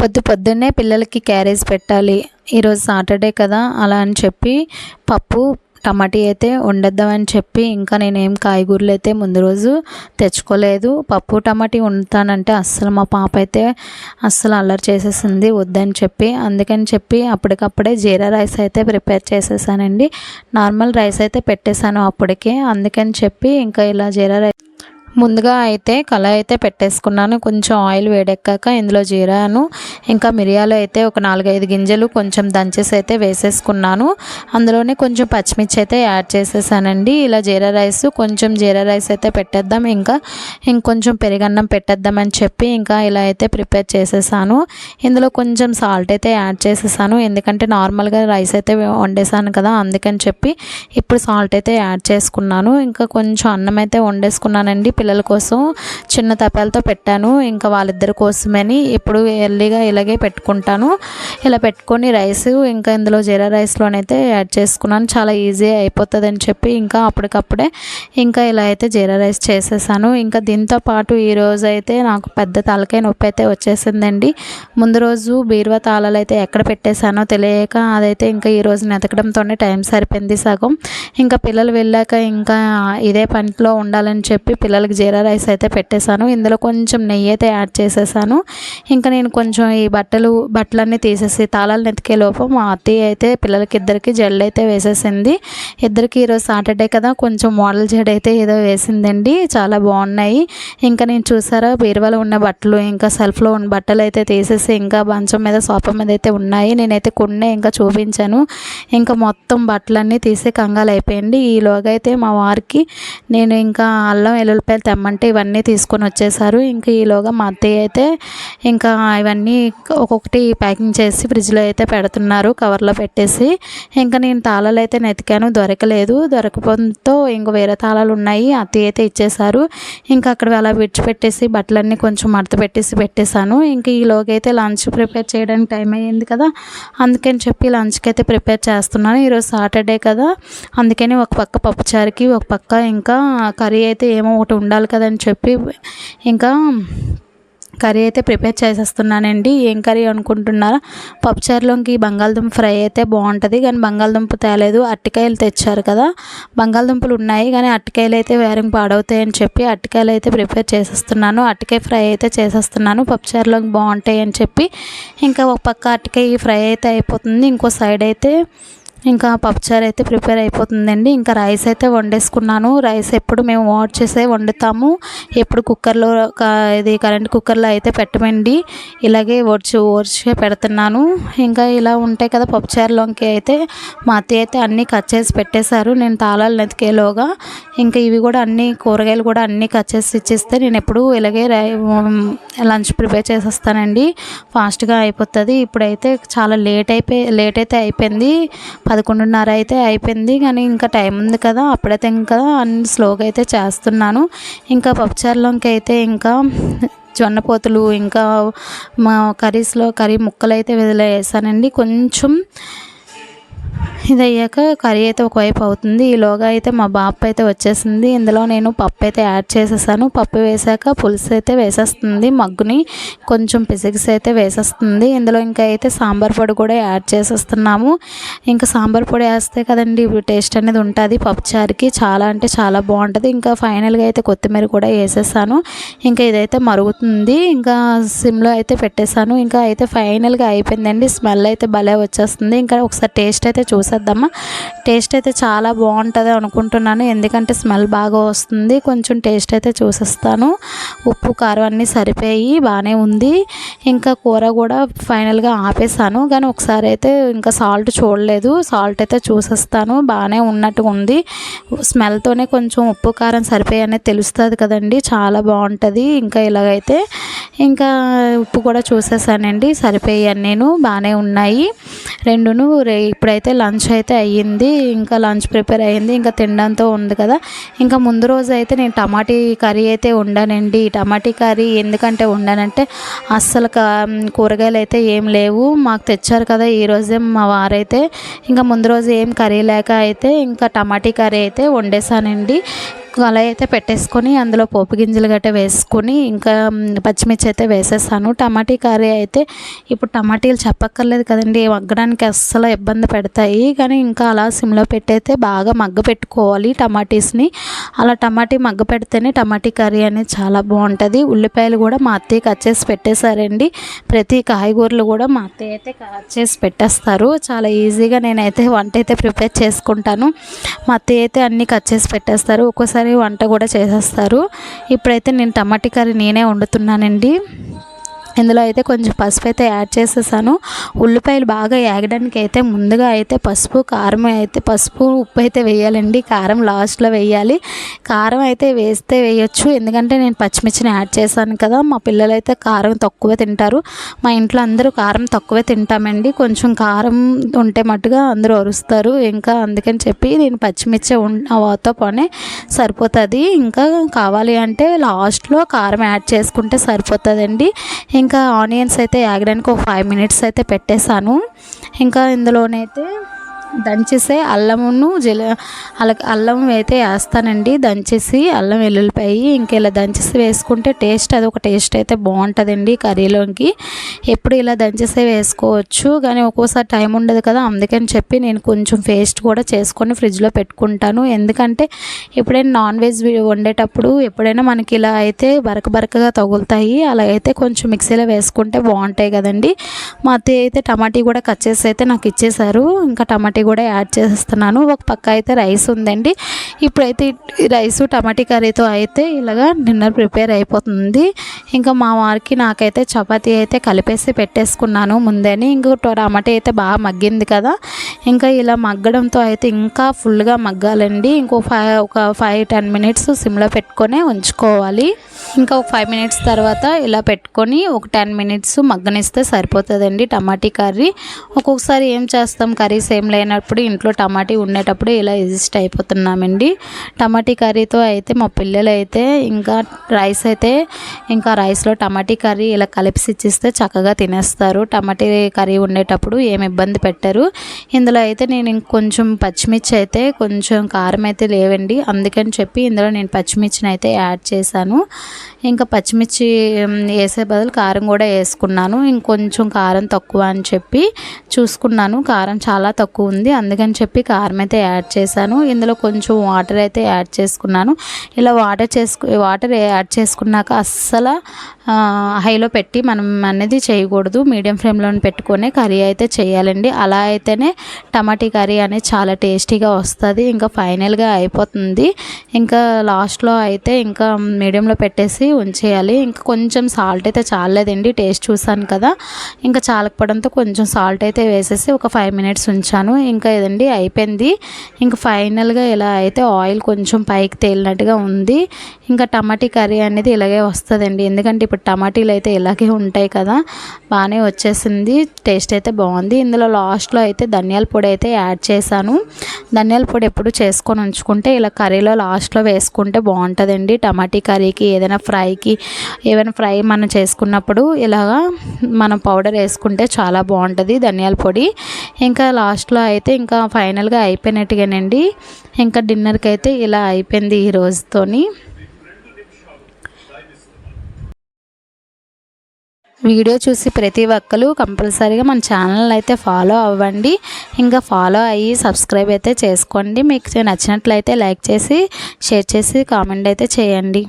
పొద్దు పొద్దున్నే పిల్లలకి క్యారేజ్ పెట్టాలి. ఈరోజు సాటర్డే కదా అలా అని చెప్పి పప్పు టమాటీ అయితే వండేద్దామని చెప్పి ఇంకా నేనేం కాయగూరలు అయితే ముందు రోజు తెచ్చుకోలేదు. పప్పు టమాటీ వండుతానంటే అస్సలు మా పాప అయితే అస్సలు అల్లరి చేసేసింది వద్దని చెప్పి అందుకని చెప్పి అప్పటికప్పుడే జీరా రైస్ అయితే ప్రిపేర్ చేసేసానండి. నార్మల్ రైస్ అయితే పెట్టేశాను అప్పటికే అందుకని చెప్పి ఇంకా ఇలా జీరా రైస్ ముందుగా అయితే కళాయి అయితే పెట్టేసుకున్నాను. కొంచెం ఆయిల్ వేడెక్కాక ఇందులో జీరాను ఇంకా మిరియాలు అయితే ఒక నాలుగైదు గింజలు కొంచెం దంచేసి అయితే వేసేసుకున్నాను. అందులోనే కొంచెం పచ్చిమిర్చి అయితే యాడ్ చేసేసానండి. ఇలా జీరా రైస్ కొంచెం జీరా రైస్ అయితే పెట్టేద్దాం. ఇంకా ఇంకొంచెం పెరిగన్నం పెట్టేద్దామని చెప్పి ఇంకా ఇలా అయితే ప్రిపేర్ చేసేసాను. ఇందులో కొంచెం సాల్ట్ అయితే యాడ్ చేసేసాను. ఎందుకంటే నార్మల్గా రైస్ అయితే వండేసాను కదా అందుకని చెప్పి ఇప్పుడు సాల్ట్ అయితే యాడ్ చేసుకున్నాను. ఇంకా కొంచెం అన్నం అయితే వండేసుకున్నానండి. పిల్లల కోసం చిన్న తపాలతో పెట్టాను. ఇంకా వాళ్ళిద్దరి కోసమని ఇప్పుడు ఎర్లీగా ఇలాగే పెట్టుకుంటాను. ఇలా పెట్టుకొని రైస్ ఇంకా ఇందులో జీరా రైస్లోనైతే యాడ్ చేసుకున్నాను. చాలా ఈజీ అయిపోతుంది అని చెప్పి ఇంకా అప్పటికప్పుడే ఇంకా ఇలా అయితే జీరా రైస్ చేసేసాను. ఇంకా దీంతో పాటు ఈ అయితే నాకు పెద్ద తలకాయ నొప్పి అయితే వచ్చేసిందండి. ముందు రోజు బీరువా తాళాలు అయితే ఎక్కడ పెట్టేశానో తెలియక అదైతే ఇంకా ఈ రోజు నెతకడంతోనే టైం సరిపోయింది సగం. ఇంకా పిల్లలు వెళ్ళాక ఇంకా ఇదే పనిలో ఉండాలని చెప్పి పిల్లలకి జీరా రైస్ అయితే పెట్టేశాను. ఇందులో కొంచెం నెయ్యి అయితే యాడ్ చేసేసాను ఇంకా నేను కొంచెం ఈ బట్టలు బట్టలన్నీ తీసేసి తాళాలు నెతికే లోపు మా అత్తయ్య అయితే పిల్లలకి ఇద్దరికి జెల్ అయితే వేసేసింది. ఇద్దరికి ఈరోజు సాటర్డే కదా కొంచెం మోడల్ జెడ్ అయితే ఏదో వేసిందండి. చాలా బాగున్నాయి. ఇంకా నేను చూసారా బీరువాలో ఉన్న బట్టలు ఇంకా సెల్ఫ్లో ఉన్న బట్టలు అయితే తీసేసి ఇంకా మంచం మీద సోఫా మీద అయితే ఉన్నాయి. నేనైతే కొన్నే ఇంకా చూపించాను. ఇంకా మొత్తం బట్టలన్నీ తీసి కంగాలు అయిపోయింది ఈలోగా అయితే మా వారికి నేను ఇంకా అల్లం వెల్లుల్లిపాయలు తెమ్మంటే ఇవన్నీ తీసుకొని వచ్చేసారు. ఇంకా ఈలోగా మా అత్తయ్య అయితే ఇంకా ఇవన్నీ ఒక్కొక్కటి ప్యాకింగ్ చేసి ఫ్రిడ్జ్లో అయితే పెడుతున్నారు కవర్లో పెట్టేసి. ఇంకా నేను తాళాలు అయితే నెతికాను దొరకలేదు. దొరకపోవడంతో ఇంకా వేరే తాళాలు ఉన్నాయి అత్తయ్య అయితే ఇచ్చేసారు. ఇంకా అక్కడ అలా విడిచిపెట్టేసి బట్టలన్నీ కొంచెం మడత పెట్టేసి పెట్టేశాను. ఇంకా ఈలోగా అయితే లంచ్ ప్రిపేర్ చేయడానికి టైం అయ్యింది కదా అందుకని చెప్పి లంచ్కి అయితే ప్రిపేర్ చేస్తున్నాను. ఈరోజు సాటర్డే కదా అందుకని ఒక పక్క పప్పుచారుకి ఒక పక్క ఇంకా కర్రీ అయితే ఏమో ఒకటి ఉండాలి కదని చెప్పి ఇంకా కర్రీ అయితే ప్రిపేర్ చేసేస్తున్నానండి. ఏం కర్రీ అనుకుంటున్నారా? పప్పుచారులోకి బంగాళదుంప ఫ్రై అయితే బాగుంటుంది కానీ బంగాళదుంప తేలేదు. అట్టికాయలు తెచ్చారు కదా బంగాళదుంపలు ఉన్నాయి కానీ అట్టికాయలు అయితే వేరంగా పాడవుతాయి అని చెప్పి అట్టికాయలు అయితే ప్రిపేర్ చేసేస్తున్నాను. అట్టికాయ ఫ్రై అయితే చేసేస్తున్నాను. పప్పుచారులోకి బాగుంటాయి అని చెప్పి ఇంకా ఒక పక్క అట్టికాయ ఫ్రై అయితే అయిపోతుంది. ఇంకో సైడ్ అయితే ఇంకా పప్పుచారు అయితే ప్రిపేర్ అయిపోతుందండి. ఇంకా రైస్ అయితే వండేసుకున్నాను. రైస్ ఎప్పుడు మేము వాట్ చేసే వండుతాము. ఎప్పుడు కుక్కర్లో ఇది కరెంట్ కుక్కర్లో అయితే పెట్టమండి. ఇలాగే ఓడ్చి ఓడ్చే పెడుతున్నాను. ఇంకా ఇలా ఉంటాయి కదా పప్పుచారులోకి అయితే. మా అత్తయ్య అయితే అన్నీ కట్ చేసి పెట్టేశారు. నేను తాళాలు నెతికేలోగా. ఇంకా ఇవి కూడా అన్ని కూరగాయలు కూడా అన్నీ కట్ చేసి ఇచ్చేస్తే నేను ఎప్పుడు ఇలాగే లంచ్ ప్రిపేర్ చేసేస్తానండి. ఫాస్ట్గా అయిపోతుంది. ఇప్పుడైతే చాలా లేట్ అయిపోయి లేట్ అయితే అయిపోయింది. పదకొండున్నర అయితే అయిపోయింది. కానీ ఇంకా టైం ఉంది కదా అప్పుడైతే ఇంకా అన్ని స్లోగా అయితే చేస్తున్నాను. ఇంకా పప్పుచారులోకి అయితే ఇంకా జొన్నపోతులు ఇంకా మా కర్రీస్లో కర్రీ ముక్కలు అయితే వదిలేసానండి కొంచెం ఇది అయ్యాక కర్రీ అయితే ఒకవైపు అవుతుంది. ఈలోగా అయితే మా బాప అయితే వచ్చేసింది. ఇందులో నేను పప్పు అయితే యాడ్ చేసేసాను. పప్పు వేసాక పులుసు అయితే వేసేస్తుంది. మగ్గుని కొంచెం పిసిక్స్ అయితే వేసేస్తుంది. ఇందులో ఇంకా అయితే సాంబార్ పొడి కూడా యాడ్ చేసేస్తున్నాము. ఇంకా సాంబార్ పొడి వేస్తే కదండి టేస్ట్ అనేది ఉంటుంది. పప్పుచారుకి చాలా అంటే చాలా బాగుంటుంది. ఇంకా ఫైనల్గా అయితే కొత్తిమీర కూడా వేసేసాను. ఇంకా ఇదైతే మరుగుతుంది. ఇంకా సిమ్లో అయితే పెట్టేశాను ఇంకా అయితే ఫైనల్గా అయిపోయిందండి. స్మెల్ అయితే భలే వచ్చేస్తుంది. ఇంకా ఒకసారి టేస్ట్ అయితే చూసేద్దామా టేస్ట్ అయితే చాలా బాగుంటుంది అనుకుంటున్నాను. ఎందుకంటే స్మెల్ బాగా వస్తుంది. కొంచెం టేస్ట్ అయితే చూసేస్తాను. ఉప్పు కారం అన్నీ సరిపోయి బాగానే ఉంది. ఇంకా కూర కూడా ఫైనల్గా ఆపేసాను. కానీ ఒకసారి అయితే ఇంకా సాల్ట్ చూడలేదు. సాల్ట్ అయితే చూసేస్తాను. బాగానే ఉన్నట్టుగా ఉంది. స్మెల్తోనే కొంచెం ఉప్పు కారం సరిపోయి అనేది తెలుస్తుంది కదండి. చాలా బాగుంటుంది. ఇంకా ఇలాగైతే ఇంకా ఉప్పు కూడా చూసేసానండి సరిపోయాను నేను బాగానే ఉన్నాయి. రెండును రే ఇప్పుడైతే లంచ్ అయితే అయ్యింది ఇంకా లంచ్ ప్రిపేర్ అయ్యింది ఇంకా తినడంతో ఉంది కదా. ఇంకా ముందు రోజు అయితే నేను టమాటీ కర్రీ అయితే వండానండి. టమాటీ కర్రీ ఎందుకంటే వండానంటే అస్సలు కూరగాయలు అయితే ఏం లేవు మాకు తెచ్చారు కదా ఈ రోజే మా వారైతే. ఇంకా ముందు రోజు ఏం కర్రీ లేక అయితే ఇంకా టమాటీ కర్రీ అయితే వండేసానండి. కళాయి అయితే పెట్టేసుకొని అందులో పోపు గింజలు గట్రా వేసుకొని ఇంకా పచ్చిమిర్చి అయితే వేసేసాను. టమాటీ కర్రీ అయితే ఇప్పుడు టమాటీలు చెప్పక్కర్లేదు కదండి. మగ్గడానికి అస్సలు ఇబ్బంది పెడతాయి. కానీ ఇంకా అలా సిమ్లో పెట్టయితే బాగా మగ్గ పెట్టుకోవాలి టమాటీస్ని. అలా టమాటీ మగ్గ పెడితేనే టమాటీ కర్రీ అనేది చాలా బాగుంటుంది. ఉల్లిపాయలు కూడా మా అత్తయ్య కట్ చేసి పెట్టేశారండి. ప్రతి కాయగూరలు కూడా మా అత్తయ్య అయితే కట్ చేసి పెట్టేస్తారు. చాలా ఈజీగా నేనైతే వంట అయితే ప్రిపేర్ చేసుకుంటాను. మా అత్తయ్య అయితే అన్నీ కట్ చేసి పెట్టేస్తారు. ఒక్కోసారి వంట కూడా చేసేస్తారు. ఇప్పుడైతే నేను టమాటీ కర్రీ నేనే వండుతున్నానండి. ఇందులో అయితే కొంచెం పసుపు అయితే యాడ్ చేసేసాను. ఉల్లిపాయలు బాగా వేగడానికి అయితే ముందుగా అయితే పసుపు కారం అయితే పసుపు ఉప్పు అయితే వేయాలండి. కారం లాస్ట్లో వేయాలి. కారం అయితే వేస్తే వేయొచ్చు. ఎందుకంటే నేను పచ్చిమిర్చిని యాడ్ చేశాను కదా మా పిల్లలు అయితే కారం తక్కువ తింటారు. మా ఇంట్లో అందరూ కారం తక్కువే తింటామండి. కొంచెం కారం ఉంటే మట్టుగా అందరూ అరుస్తారు. ఇంకా అందుకని చెప్పి నేను పచ్చిమిర్చి వాతో పోనే సరిపోతుంది. ఇంకా కావాలి అంటే లాస్ట్లో కారం యాడ్ చేసుకుంటే సరిపోతుందండి. ఇంకా ఆనియన్స్ అయితే యాగడానికి ఒక ఫైవ్ మినిట్స్ అయితే పెట్టేశాను. ఇంకా ఇందులోనైతే దంచేసే అల్లమును జల అలా అల్లం అయితే వేస్తానండి. దంచేసి అల్లం వెల్లుల్లిపాయి ఇంకా ఇలా దంచేసి వేసుకుంటే టేస్ట్ అది ఒక టేస్ట్ అయితే బాగుంటుందండి కర్రీలోకి. ఎప్పుడు ఇలా దంచేసే వేసుకోవచ్చు కానీ ఒక్కోసారి టైం ఉండదు కదా అందుకని చెప్పి నేను కొంచెం పేస్ట్ కూడా చేసుకొని ఫ్రిడ్జ్లో పెట్టుకుంటాను. ఎందుకంటే ఎప్పుడైనా నాన్ వెజ్ వండేటప్పుడు ఎప్పుడైనా మనకి ఇలా అయితే బరక బరకగా తగులుతాయి. అలా అయితే కొంచెం మిక్సీలో వేసుకుంటే బాగుంటాయి కదండి. మా అత్తయ్య అయితే టమాటీ కూడా కట్ చేసి అయితే నాకు ఇచ్చేసారు. ఇంకా టమాటీ కూడా యాడ్ చేస్తున్నాను ఒక పక్క అయితే రైస్ ఉందండి. ఇప్పుడైతే రైస్ టమాటీ కర్రీతో అయితే ఇలాగా డిన్నర్ ప్రిపేర్ అయిపోతుంది. ఇంకా మా వారికి నాకైతే చపాతీ అయితే కలిపేసి పెట్టేసుకున్నాను ముందని ఇంకో టమాటా అయితే బాగా మగ్గింది కదా. ఇంకా ఇలా మగ్గడంతో అయితే ఇంకా ఫుల్గా మగ్గాలండి. ఇంకో ఫైవ్ ఒక ఫైవ్ టెన్ మినిట్స్ సిమ్లో పెట్టుకొని ఉంచుకోవాలి. ఇంకా ఒక ఫైవ్ మినిట్స్ తర్వాత ఇలా పెట్టుకొని ఒక టెన్ మినిట్స్ మగ్గనిస్తే సరిపోతుందండి టమాటీ కర్రీ. ఒక్కొక్కసారి ఏం చేస్తాం కర్రీస్ ఏం లేనప్పుడు ఇంట్లో టమాటీ ఉండేటప్పుడు ఇలా ఎజిస్ట్ అయిపోతున్నామండి. టమాటీ కర్రీతో అయితే మా పిల్లలు అయితే ఇంకా రైస్ అయితే ఇంకా రైస్లో టమాటీ కర్రీ ఇలా కలిపి ఇచ్చిస్తే చక్కగా తినేస్తారు. టమాటీ కర్రీ ఉండేటప్పుడు ఏమి ఇబ్బంది పెట్టరు. ఇందులో అయితే నేను ఇంకొంచెం పచ్చిమిర్చి అయితే కొంచెం కారం అయితే లేవండి. అందుకని చెప్పి ఇందులో నేను పచ్చిమిర్చిని అయితే యాడ్ చేశాను. ఇంకా పచ్చిమిర్చి వేసే బదులు కారం కూడా వేసుకున్నాను. ఇంకొంచెం కారం తక్కువ అని చెప్పి చూసుకున్నాను. కారం చాలా తక్కువ ఉంది. ఉంది. అందుకని చెప్పి కారం అయితే యాడ్ చేశాను. ఇందులో కొంచెం వాటర్ అయితే యాడ్ చేసుకున్నాను. ఇలా వాటర్ చేసుకు వాటర్ యాడ్ చేసుకున్నాక అస్సలు హైలో పెట్టి మనం అనేది చేయకూడదు. మీడియం ఫ్లేమ్లో పెట్టుకొని కర్రీ అయితే చేయాలండి. అలా అయితేనే టమాటీ కర్రీ అనేది చాలా టేస్టీగా వస్తుంది. ఇంకా ఫైనల్గా అయిపోతుంది. ఇంకా లాస్ట్లో అయితే ఇంకా మీడియంలో పెట్టేసి ఉంచేయాలి. ఇంకా కొంచెం సాల్ట్ అయితే చాలేదండి టేస్ట్ చూసాను కదా. ఇంకా చాలకపోవడంతో కొంచెం సాల్ట్ అయితే వేసేసి ఒక ఫైవ్ మినిట్స్ ఉంచాను. ఇంకా ఇదండి అయిపోయింది. ఇంకా ఫైనల్గా ఇలా అయితే ఆయిల్ కొంచెం పైకి తేలినట్టుగా ఉంది. ఇంకా టమాటీ కర్రీ అనేది ఇలాగే వస్తుందండి. ఎందుకంటే ఇప్పుడు టమాటీలు అయితే ఇలాగే ఉంటాయి కదా బాగానే వచ్చేసింది. టేస్ట్ అయితే బాగుంది. ఇందులో లాస్ట్లో అయితే ధనియాల పొడి అయితే యాడ్ చేశాను. ధనియాల పొడి ఎప్పుడు చేసుకొని ఉంచుకుంటే ఇలా కర్రీలో లాస్ట్లో వేసుకుంటే బాగుంటుందండి. టమాటీ కర్రీకి ఏదైనా ఫ్రైకి ఏదైనా ఫ్రై మనం చేసుకున్నప్పుడు ఇలాగా మనం పౌడర్ వేసుకుంటే చాలా బాగుంటుంది ధనియాల పొడి. ఇంకా లాస్ట్లో అయితే అయితే ఇంకా ఫైనల్గా అయిపోయినట్టుగానండి. ఇంకా డిన్నర్కి అయితే ఇలా అయిపోయింది ఈ రోజుతోని. వీడియో చూసి ప్రతి ఒక్కరు కంపల్సరీగా మన ఛానల్ అయితే ఫాలో అవ్వండి. ఇంకా ఫాలో అయ్యి సబ్స్క్రైబ్ అయితే చేసుకోండి. మీకు నచ్చినట్లయితే లైక్ చేసి షేర్ చేసి కామెంట్ అయితే చేయండి.